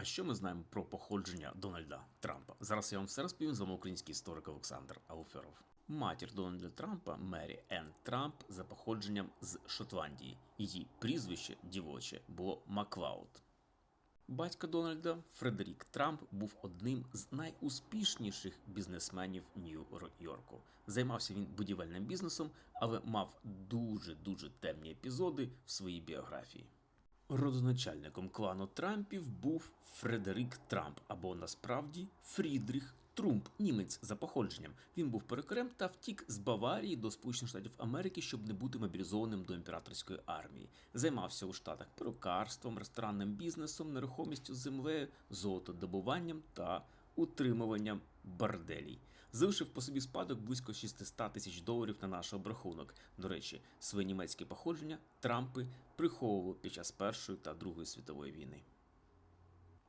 А що ми знаємо про походження Дональда Трампа? Зараз я вам все розповім з вами український історик Олександр Алферов. Матір Дональда Трампа Мері Енн Трамп за походженням з Шотландії. Її прізвище дівоче було Маклауд. Батько Дональда Фредерік Трамп був одним з найуспішніших бізнесменів Нью-Йорку. Займався він будівельним бізнесом, але мав дуже дуже темні епізоди в своїй біографії. Родоначальником клану Трампів був Фредерік Трамп, або насправді Фрідріх Трумп, німець за походженням. Він був перекорем та втік з Баварії до Сполучених Штатів Америки, щоб не бути мобілізованим до імператорської армії. Займався у штатах перукарством, ресторанним бізнесом, нерухомістю землею, золотодобуванням та утримуванням борделій. Залишив по собі спадок близько 600 тисяч доларів на наш обрахунок. До речі, своє німецьке походження Трампи приховував під час Першої та Другої світової війни.